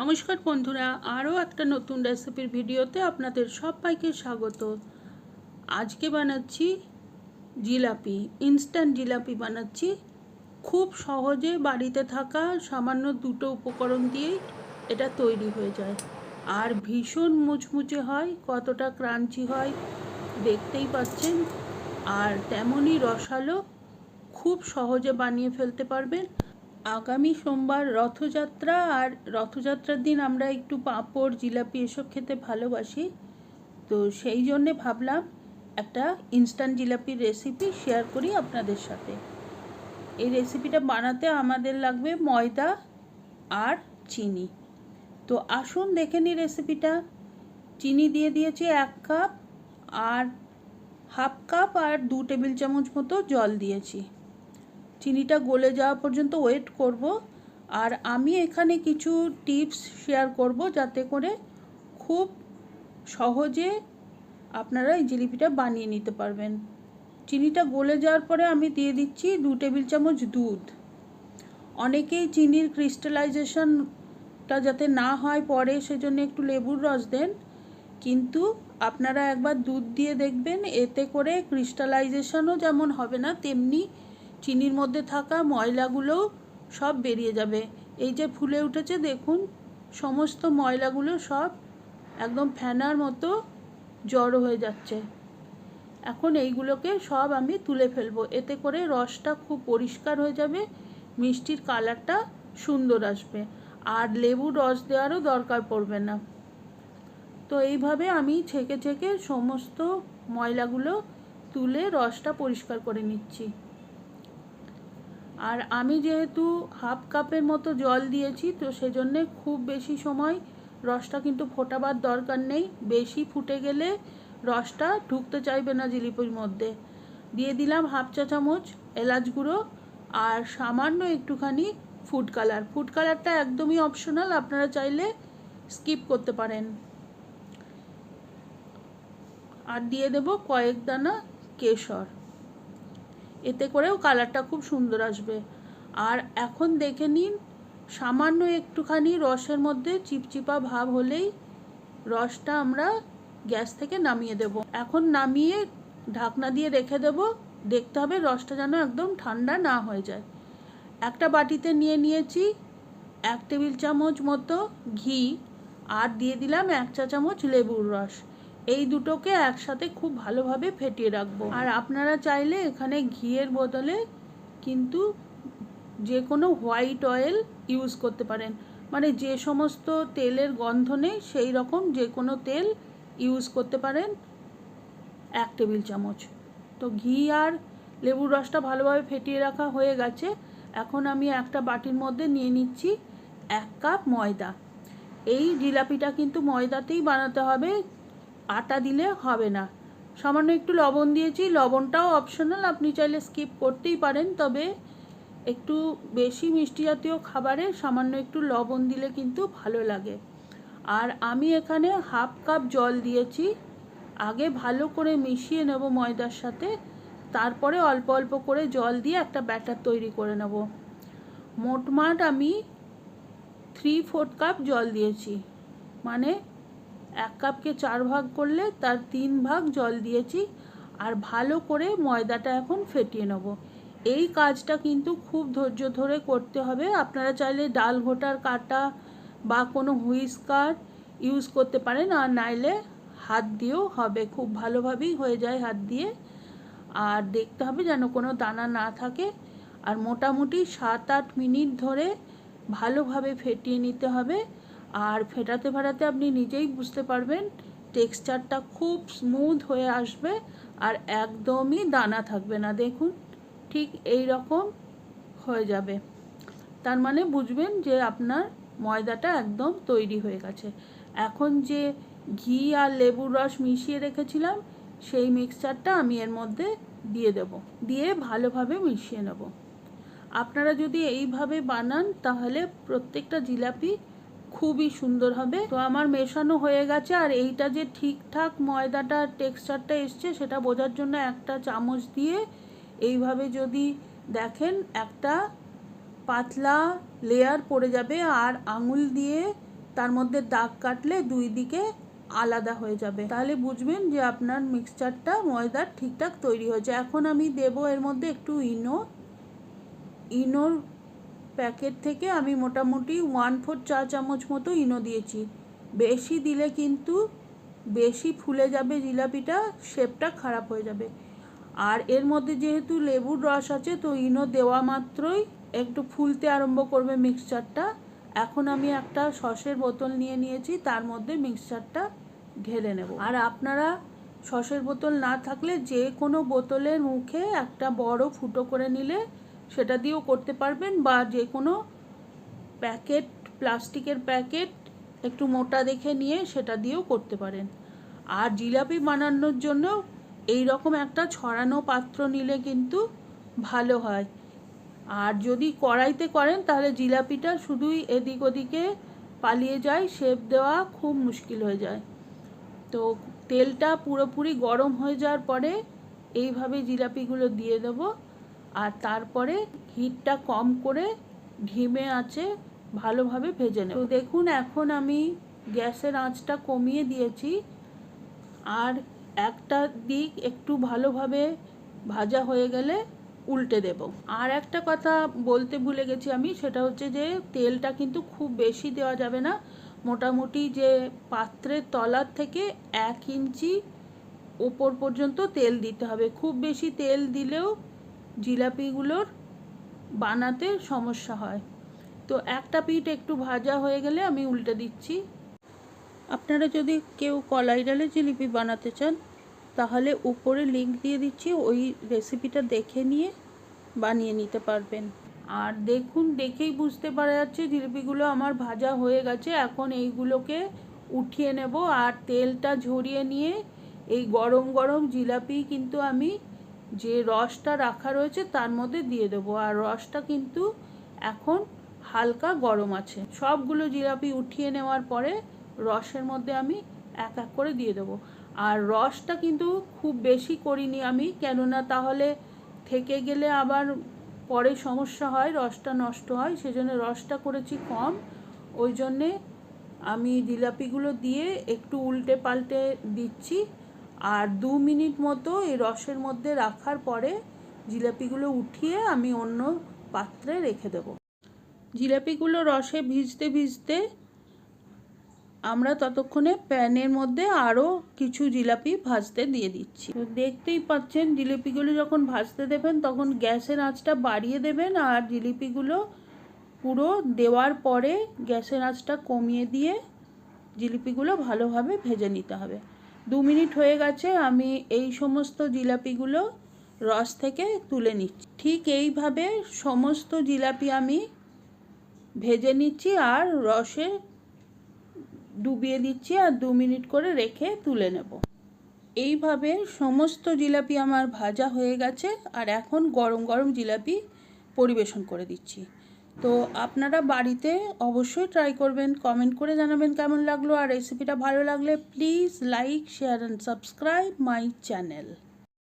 নমস্কার বন্ধুরা, আরও একটা নতুন রেসিপির ভিডিওতে আপনাদের সবাইকে স্বাগত। আজকে বানাচ্ছি জিলাপি ইনস্ট্যান্ট জিলাপি বানাচ্ছি। খুব সহজে বাড়িতে থাকা সামান্য দুটো উপকরণ দিয়েই এটা তৈরি হয়ে যায়। আর ভীষণ মুচমুচে হয়, কতটা ক্রাঞ্চি হয় দেখতেই পাচ্ছেন। আর তেমনই রসালো, খুব সহজে বানিয়ে ফেলতে পারবেন। আগামী সোমবার রথযাত্রা আর রথযাত্রার দিন আমরা একটু পাঁপড়, জিলাপি এসব খেতে ভালোবাসি। তো সেই জন্যে ভাবলাম একটা ইনস্ট্যান্ট জিলাপির রেসিপি শেয়ার করি আপনাদের সাথে। এই রেসিপিটা বানাতে আমাদের লাগবে ময়দা আর চিনি। তো আসুন দেখে নিই রেসিপিটা চিনি দিয়ে দিয়েছি এক কাপ আর হাফ কাপ আর দু টেবিল চামচ মতো জল দিয়েছি। চিনিটা গলে যাওয়া পর্যন্ত ওয়েট করব। আর আমি এখানে কিছু টিপস শেয়ার করব যাতে করে খুব সহজে আপনারা এই জিলিপিটা বানিয়ে নিতে পারবেন। চিনিটা গলে যাওয়ার পরে আমি দিয়ে দিচ্ছি দু টেবিল চামচ দুধ। অনেকেই চিনির ক্রিস্টালাইজেশনটা যাতে না হয় পরে সেজন্য একটু লেবুর রস দেন। কিন্তু আপনারা একবার দুধ দিয়ে দেখবেন, এতে করে ক্রিস্টালাইজেশনও যেমন হবে না, তেমনি চিনির মধ্যে থাকা ময়লাগুলোও সব বেরিয়ে যাবে। এই যে ফুলে উঠেছে, দেখুন, সমস্ত ময়লাগুলো সব একদম ফেনার মতো জড়ো হয়ে যাচ্ছে। এখন এইগুলোকে সব আমি তুলে ফেলব। এতে করে রসটা খুব পরিষ্কার হয়ে যাবে, মিষ্টির কালারটা সুন্দর আসবে। আর লেবু রস দেওয়ারও দরকার পড়বে না। তো এইভাবে আমি ছেঁকে ছেঁকে সমস্ত ময়লাগুলো তুলে রসটা পরিষ্কার করে নিচ্ছি। আর আমি যেহেতু হাফ কাপের মতো জল দিয়েছি, তো সেজন্যে খুব বেশি সময় রসটা কিন্তু ফোটাবার দরকার নেই। বেশি ফুটে গেলে রসটা ঢুকতে চাইবে না জিলিপির মধ্যে। দিয়ে দিলাম হাফ চা চামচ এলাচ গুঁড়ো আর সামান্য একটুখানি ফুড কালার। ফুড কালারটা একদমই অপশনাল আপনারা চাইলে স্কিপ করতে পারেন। আর দিয়ে দেব কয়েক দানা কেশর। এতে করেও কালারটা খুব সুন্দর আসবে। আর এখন দেখে নিন, সামান্য একটুখানি রসের মধ্যে চিপচিপা ভাব হলেই রসটা আমরা গ্যাস থেকে নামিয়ে দেব। এখন নামিয়ে ঢাকনা দিয়ে রেখে দেব, দেখতে হবে রসটা যেন একদম ঠান্ডা না হয়ে যায়। একটা বাটিতে নিয়ে নিয়েছি এক টেবিল চামচ মতো ঘি, আর দিয়ে দিলাম এক চা চামচ লেবুর রস। এই দুটোকে একসাথে খুব ভালোভাবে ফেটিয়ে রাখব। আর আপনারা চাইলে এখানে ঘিয়ের বদলে কিন্তু যে কোনো হোয়াইট অয়েল ইউজ করতে পারেন। মানে যে সমস্ত তেলের গন্ধ নেই, সেই রকম যে কোনো তেল ইউজ করতে পারেন এক টেবিল চামচ। তো ঘি আর লেবুর রসটা ভালোভাবে ফেটিয়ে রাখা হয়ে গেছে। এখন আমি একটা বাটির মধ্যে নিয়ে নিচ্ছি এক কাপ ময়দা। এই জিলাপিটা কিন্তু ময়দাতেই বানাতে হবে। আটা দিলে হবে না। সামান্য একটু লবণ দিয়েছি, লবণটাও অপশনাল আপনি চাইলে স্কিপ করতেই পারেন, তবে একটু বেশি মিষ্টি জাতীয় খাবারে সামান্য একটু লবণ দিলে কিন্তু ভালো লাগে। আর আমি এখানে হাফ কাপ জল দিয়েছি, আগে ভালো করে মিশিয়ে নেব ময়দার সাথে, তারপরে অল্প অল্প করে জল দিয়ে একটা ব্যাটার তৈরি করে নেব। মোটমাট আমি থ্রি ফোর্থ কাপ জল দিয়েছি মানে এক কাপকে চার ভাগ করলে তার তিন ভাগ জল দিয়েছি আর ভালো করে ময়দাটা এখন ফেটিয়ে নেব। এই কাজটা কিন্তু খুব ধৈর্য ধরে করতে হবে। আপনারা চাইলে ডাল ঘোটার কাটা বা কোনো হুইস্কার ইউজ করতে পারেন আর নাইলে হাত দিয়েও হবে। খুব ভালোভাবেই হয়ে যায় হাত দিয়ে। আর দেখতে হবে যেন কোনো দানা না থাকে। আর মোটামুটি সাত আট মিনিট ধরে ভালোভাবে ফেটিয়ে নিতে হবে। আর ফেটাতে ফেটাতে আপনি নিজেই বুঝতে পারবেন টেক্সচারটা খুব স্মুথ হয়ে আসবে আর একদমই দানা থাকবে না, দেখুন। ঠিক এই রকম হয়ে যাবে। তার মানে বুঝবেন যে আপনার ময়দাটা একদম তৈরি হয়ে গেছে। এখন যে ঘি আর লেবুর রস মিশিয়ে রেখেছিলাম, সেই মিক্সচারটা আমি এর মধ্যে দিয়ে দেব। দিয়ে ভালোভাবে মিশিয়ে নেব। আপনারা যদি এইভাবে বানান, তাহলে প্রত্যেকটা জিলাপি খুবই সুন্দর হবে। তো আমার মেশানো হয়ে গেছে আর এইটা যে ঠিকঠাক ময়দাটা, টেক্সচারটা এসছে, সেটা বোঝার জন্য একটা চামচ দিয়ে এইভাবে যদি দেখেন, একটা পাতলা লেয়ার পড়ে যাবে আর আঙুল দিয়ে তার মধ্যে দাগ কাটলে দুই দিকে আলাদা হয়ে যাবে। তাহলে বুঝবেন যে আপনার মিক্সচারটা ময়দার ঠিকঠাক তৈরি হয়েছে। এখন আমি দেব এর মধ্যে একটু ইনো, ইনোর প্যাকেট থেকে আমি মোটামুটি ওয়ান ফোর চা চামচ মতো ইনো দিয়েছি। বেশি দিলে কিন্তু বেশি ফুলে যাবে জিলাপিটা, শেপটা খারাপ হয়ে যাবে। আর এর মধ্যে যেহেতু লেবুর রস আছে, তো ইনো দেওয়া মাত্রই একটু ফুলতে আরম্ভ করবে মিক্সচারটা। এখন আমি একটা সসের বোতল নিয়ে নিয়েছি, তার মধ্যে মিক্সচারটা ঢেলে নেব। আর আপনারা সসের বোতল না থাকলে যে কোনো বোতলের মুখে একটা বড় ফুটো করে নিলে সেটা দিয়েও করতে পারবেন বা যে কোনো প্যাকেট, প্লাস্টিকের প্যাকেট একটু মোটা দেখে নিয়ে সেটা দিয়েও করতে পারেন। আর জিলাপি বানানোর জন্য এই রকম একটা ছড়ানো পাত্র নিলে কিন্তু ভালো হয়। আর যদি কড়াইতে করেন তাহলে জিলাপিটা শুধুই এদিক ওদিকে পালিয়ে যায়, শেপ দেওয়া খুব মুশকিল হয়ে যায়। তো তেলটা পুরোপুরি গরম হয়ে যাওয়ার পরে এইভাবে জিলাপিগুলো দিয়ে দেব। আর তারপরে হিটটা কম করে ঢিমে আছে, ভালোভাবে ভেজে নেব। দেখুন, এখন আমি গ্যাসের আঁচটা কমিয়ে দিয়েছি। আর একটা দিক একটু ভালোভাবে ভাজা হয়ে গেলে উল্টে দেব। আর একটা কথা বলতে ভুলে গেছি আমি, সেটা হচ্ছে যে তেলটা কিন্তু খুব বেশি দেওয়া যাবে না। মোটামুটি যে পাত্রের তলার থেকে এক ইঞ্চি ওপর পর্যন্ত তেল দিতে হবে। খুব বেশি তেল দিলেও জিলাপিগুলোর বানাতে সমস্যা হয়। তো একটা পিঠ একটু ভাজা হয়ে গেলে আমি উল্টে দিচ্ছি। আপনারা যদি কেউ কলাই ডালে জিলিপি বানাতে চান, তাহলে উপরে লিঙ্ক দিয়ে দিচ্ছি, ওই রেসিপিটা দেখে নিয়ে বানিয়ে নিতে পারবেন। আর দেখুন, দেখেই বুঝতে পারা যাচ্ছে জিলিপিগুলো আমার ভাজা হয়ে গেছে। এখন এইগুলোকে উঠিয়ে নেব। আর তেলটা ঝরিয়ে নিয়ে এই গরম গরম জিলাপি কিন্তু আমি যে রসটা রাখা রয়েছে তার মধ্যে দিয়ে দেবো। আর রসটা কিন্তু এখন হালকা গরম আছে। সবগুলো জিলাপি উঠিয়ে নেওয়ার পরে রসের মধ্যে আমি এক এক করে দিয়ে দেবো। আর রসটা কিন্তু খুব বেশি করিনি আমি, কেননা তাহলে থেকে গেলে আবার পরে সমস্যা হয়, রসটা নষ্ট হয়, সেজন্য রসটা করেছি কম। ওই জন্যে আমি জিলাপিগুলো দিয়ে একটু উল্টে পাল্টে দিচ্ছি। আর দু মিনিট মতো এই রসের মধ্যে রাখার পরে জিলাপিগুলো উঠিয়ে আমি অন্য পাত্রে রেখে দেবো। জিলাপিগুলো রসে ভিজতে ভিজতে আমরা ততক্ষণে প্যানের মধ্যে আরও কিছু জিলাপি ভাজতে দিয়ে দিচ্ছি। তো দেখতেই পাচ্ছেন, জিলিপিগুলো যখন ভাজতে দেবেন তখন গ্যাসের আঁচটা বাড়িয়ে দেবেন আর জিলিপিগুলো পুরো দেওয়ার পরে গ্যাসের আঁচটা কমিয়ে দিয়ে জিলিপিগুলো ভালোভাবে ভেজে নিতে হবে। দু মিনিট হয়ে গেছে, আমি এই সমস্ত জিলাপিগুলো রস থেকে তুলে নিচ্ছি। ঠিক এইভাবে সমস্ত জিলাপি আমি ভেজে নিচ্ছি আর রসে ডুবিয়ে দিচ্ছি আর দু মিনিট করে রেখে তুলে নেব। এইভাবে সমস্ত জিলাপি আমার ভাজা হয়ে গেছে আর এখন গরম গরম জিলাপি পরিবেশন করে দিচ্ছি। তো আপনারা বাড়িতে অবশ্যই ট্রাই করবেন কমেন্ট করে জানাবেন কেমন লাগল আর রেসিপিটা ভালো লাগলে please like share and subscribe my channel